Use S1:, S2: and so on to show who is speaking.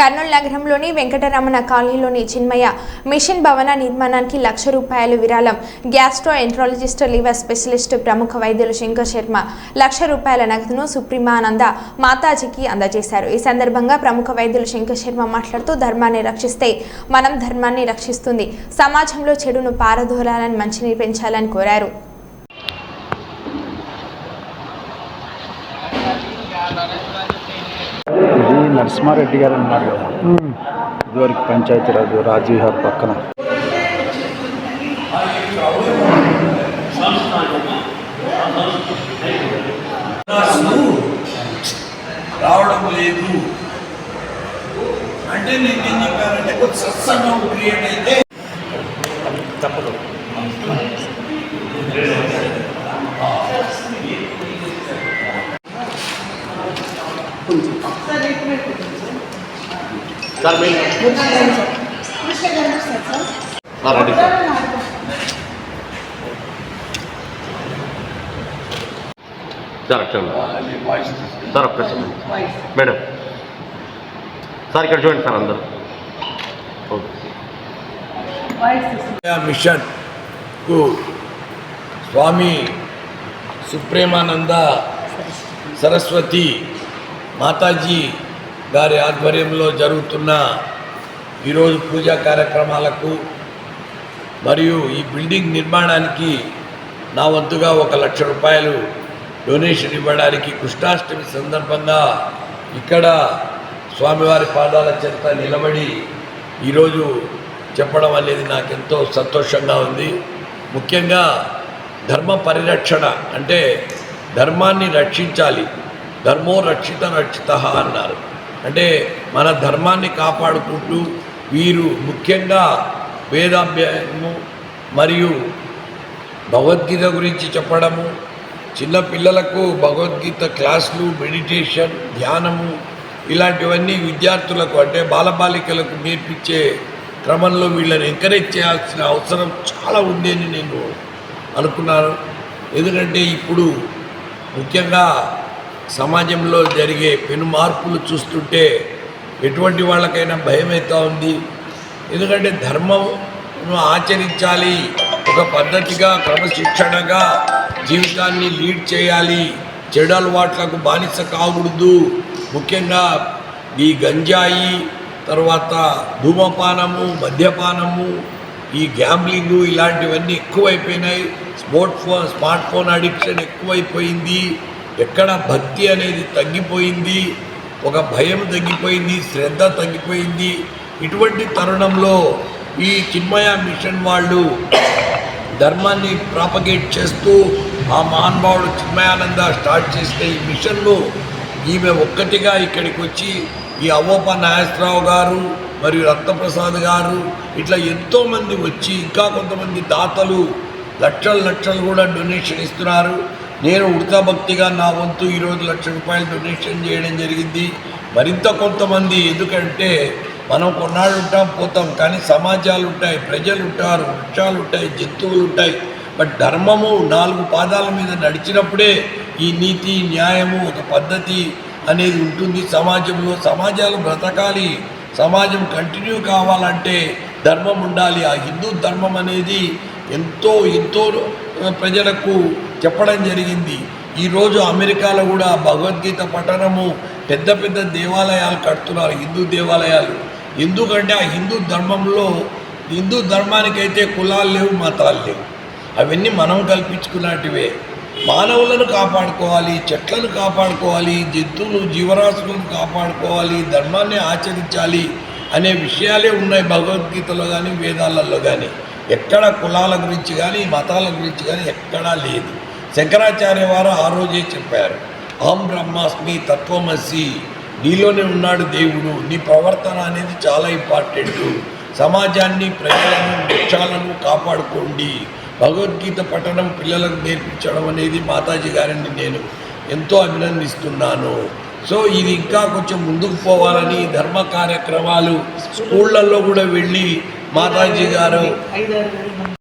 S1: కర్నూలు నగరంలోని వెంకటరమణ కాలనీలోని చిన్మయ మిషన్ భవన నిర్మాణానికి లక్ష రూపాయలు విరాళం. గ్యాస్ట్రో ఎంట్రాలజిస్ట్ లివర్ స్పెషలిస్ట్ ప్రముఖ వైద్యులు శంకర్ శర్మ లక్ష రూపాయల నగదును సుప్రీమానంద మాతాజీకి అందజేశారు. ఈ సందర్భంగా ప్రముఖ వైద్యులు శంకర్ శర్మ మాట్లాడుతూ ధర్మాన్ని రక్షిస్తే మనం ధర్మాన్ని రక్షిస్తుంది. సమాజంలో చెడును పారదోలాలని మంచిని పెంచాలని కోరారు.
S2: నరసింహారెడ్డి గారు అన్నారు కదా. ఇదివరకు పంచాయతీరాజ్ రాజీవ్హార్ పక్కన.
S3: రావడం లేదు. అంటే నేను ఏం చెప్పానంటే కొంచెం సత్సంగం క్రియేట్ అయితే
S4: సార్ మేము సార్ సార్. సార్ అక్కడ సార్ ఒక్క మేడం. సార్ ఇక్కడ చూడండి సార్ అందరు. ఓకే.
S3: మిషన్కు స్వామి సుప్రేమానంద సరస్వతి మాతాజీ గారి ఆధ్వర్యంలో జరుగుతున్న ఈరోజు పూజా కార్యక్రమాలకు మరియు ఈ బిల్డింగ్ నిర్మాణానికి నా వంతుగా ఒక లక్ష రూపాయలు డొనేషన్ ఇవ్వడానికి కృష్ణాష్టమి సందర్భంగా ఇక్కడ స్వామివారి పాదాల చెంత నిలబడి ఈరోజు చెప్పడం అనేది నాకెంతో సంతోషంగా ఉంది. ముఖ్యంగా ధర్మ పరిరక్షణ అంటే ధర్మాన్ని రక్షించాలి. ధర్మో రక్షిత రక్షిత అన్నారు. అంటే మన ధర్మాన్ని కాపాడుకుంటూ వీరు ముఖ్యంగా వేదాభ్యాసము మరియు భగవద్గీత గురించి చెప్పడము చిన్న పిల్లలకు భగవద్గీత క్లాసులు మెడిటేషన్ ధ్యానము ఇలాంటివన్నీ విద్యార్థులకు అంటే బాలబాలికలకు నేర్పించే క్రమంలో వీళ్ళని ఎంకరేజ్ చేయాల్సిన అవసరం చాలా ఉంది అని నేను అనుకున్నాను. ఎందుకంటే ఇప్పుడు ముఖ్యంగా సమాజంలో జరిగే పెను మార్పులు చూస్తుంటే ఎటువంటి వాళ్ళకైనా భయమవుతూ ఉంది. ఎందుకంటే ధర్మంను ఆచరించాలి. ఒక పద్ధతిగా క్రమశిక్షణగా జీవితాన్ని లీడ్ చేయాలి. చెడు అలవాట్లకు బానిస కాకూడదు. ముఖ్యంగా ఈ గంజాయి తర్వాత ధూమపానము మద్యపానము ఈ గ్యాంబ్లింగు ఇలాంటివన్నీ ఎక్కువైపోయినాయి. Smart phone smart phone addiction ఎక్కువైపోయింది. ఎక్కడ భక్తి అనేది తగ్గిపోయింది ఒక భయం తగ్గిపోయింది శ్రద్ధ తగ్గిపోయింది. ఇటువంటి తరుణంలో ఈ చిన్మయ మిషన్ వాళ్ళు ధర్మాన్ని ప్రాపగేట్ చేస్తూ ఆ మహానుభావుడు చిన్మయానంద స్టార్ట్ చేసిన ఈ మిషన్ను ఈమె ఒక్కటిగా ఇక్కడికి వచ్చి ఈ అవ్వప్ప నాగేశ్వరరావు గారు మరియు రత్నప్రసాద్ గారు ఇట్లా ఎంతోమంది వచ్చి ఇంకా కొంతమంది దాతలు లక్షలు లక్షలు కూడా డొనేషన్ ఇస్తున్నారు. నేను ఉడతా భక్తిగా నా వంతు ఈరోజు లక్ష రూపాయలు డొనేషన్ చేయడం జరిగింది. మరింత కొంతమంది ఎందుకంటే మనం కొన్నాళ్ళు ఉంటాం పోతాం. కానీ సమాజాలు ఉంటాయి ప్రజలు ఉంటారు వృక్షాలు ఉంటాయి జంతువులు ఉంటాయి. బట్ ధర్మము నాలుగు పాదాల మీద నడిచినప్పుడే ఈ నీతి న్యాయము ఒక పద్ధతి అనేది ఉంటుంది సమాజంలో. సమాజాలు బ్రతకాలి. సమాజం కంటిన్యూ కావాలంటే ధర్మం ఉండాలి. ఆ హిందూ ధర్మం అనేది ఎంతో ఎంతో ప్రజలకు చెప్పడం జరిగింది. ఈరోజు అమెరికాలో కూడా భగవద్గీత పఠనము పెద్ద పెద్ద దేవాలయాలు కడుతున్నారు హిందూ దేవాలయాలు. ఎందుకంటే ఆ హిందూ ధర్మంలో హిందూ ధర్మానికైతే కులాలు లేవు మతాలు లేవు. అవన్నీ మనం కల్పించుకున్నటివే. మానవులను కాపాడుకోవాలి చెట్లను కాపాడుకోవాలి జంతువులు జీవరాశులను కాపాడుకోవాలి ధర్మాన్ని ఆచరించాలి అనే విషయాలే ఉన్నాయి భగవద్గీతలో కానీ వేదాలలో కానీ ఎక్కడ కులాల గురించి కానీ మతాల గురించి కానీ ఎక్కడా లేదు. శంకరాచార్య వారు ఆ రోజే చెప్పారు అహం బ్రహ్మాస్మి తత్వమసి నీలోనే ఉన్నాడు దేవుడు నీ ప్రవర్తన అనేది చాలా ఇంపార్టెంట్. సమాజాన్ని ప్రజలను వృక్షాలను కాపాడుకోండి. భగవద్గీత పఠనం పిల్లలకు నేర్పించడం అనేది మాతాజీ గారిని నేను ఎంతో అభినందిస్తున్నాను. సో ఇది ఇంకా కొంచెం ముందుకు పోవాలని ధర్మ కార్యక్రమాలు స్కూళ్ళల్లో కూడా వెళ్ళి మాతాజీ గారు.